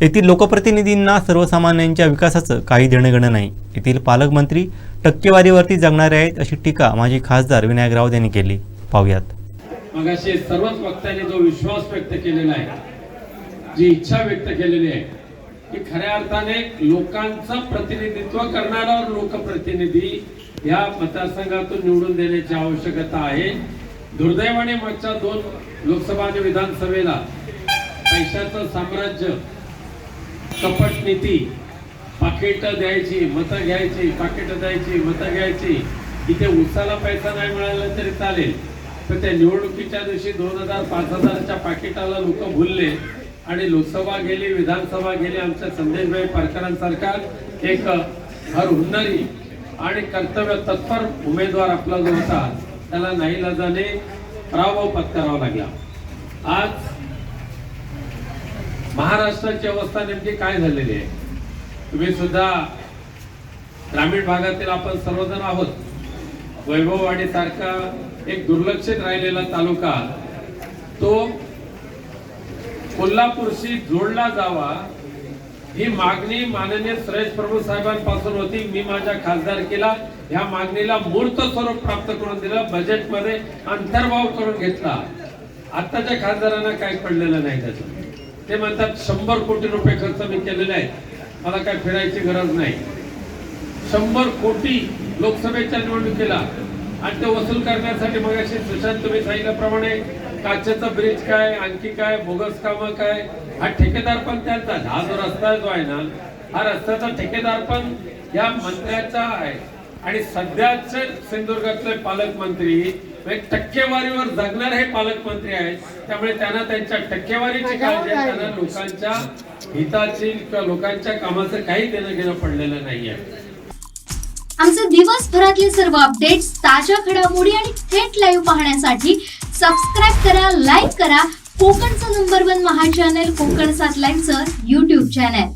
येथील लोकप्रतिनिधींना सर्वसामान्यांच्या विकासाचं काही देणंघेणं नाही. येथील पालकमंत्री टक्केवारीवरती जगणारे आहेत अशी टीका माजी खासदार विनायक राऊत यांनी केली. पाहुयात. मगाशी सर्वच वक्त्यांनी जो विश्वास व्यक्त केलेला आहे जी इच्छा व्यक्त केलेली आहे की खऱ्या अर्थाने लोकांचं प्रतिनिधित्व करणारा लोकप्रतिनिधी या मतदारसंघातून निवडून देण्याची आवश्यकता आहे. दुर्दैवाने मागच्या दोन लोकसभा आणि विधानसभेला पैशाचं साम्राज्य कपट नीती पाकिटं द्यायची मतं घ्यायची पाकिटं द्यायची मतं घ्यायची. इथे उसाला पैसा नाही मिळाला तरी चालेल. पण त्या निवडणुकीच्या दिवशी दोन हजार पाच हजारच्या पाकिटाला लोक भुलले आणि लोकसभा गेली विधानसभा गेली आमच्या संदेशभाई पारकरांसारखा एक हर हुन्नरी आणि कर्तव्य तत्पर उमेदवार आपला जो होता त्याला नाईलाजाने पराभव पत्करावा लागला. आज महाराष्ट्राची अवस्था नेमकी काय झालेली आहे? तुम्ही सुद्धा ग्रामीण भागातील आपण सर्वजण आहोत. वैभववाडी सारखा एक दुर्लक्षित राहिलेला तालुका तो कोल्हापूरशी जोडला जावा ही मागणी माननीय सुरेश प्रभू साहेबांपासून होती. मी माझ्या खासदारकीला ह्या मागणीला मूर्त स्वरूप प्राप्त करून दिलं बजेटमध्ये अंतर्भाव करून घेतला. आत्ताच्या खासदारांना काही पडलेलं नाही त्याचं ते म्हणतात शंभर कोटी रुपये खर्च मी केलेले आहेत. मला काय फिरायची गरज नाही. शंभर कोटी लोकसभेच्या निवडणुकीला आणि ते वसूल करण्यासाठी मग सुशांत तुम्ही सांगितल्याप्रमाणे काचेचा ब्रिज काय आणखी काय बोगस कामं काय? हा ठेकेदार पण त्यांचा. हा जो रस्ता जो आहे ना हा रस्त्याचा ठेकेदार पण या मंत्र्याचा आहे. आणि सध्याचे सिंधुदुर्गातले पालकमंत्री टक्केवारीवर जगणारे हे पालकमंत्री आहेत. त्यामुळे त्यांना त्यांच्या टक्केवारीची काळजी आहे. त्यांना लोकांच्या हिताची किंवा लोकांच्या कामाचं काही देणं घेणं पडलेलं नाहीये. आमचे दिवसभरातले सर्व अपडेट्स ताज्या घडामोडी आणि थेट लाईव्ह पाहण्यासाठी सबस्क्राईब करा लाईक करा. कोकणचं नंबर वन महा चॅनल कोकण सात लाईव्हचं युट्यूब चॅनल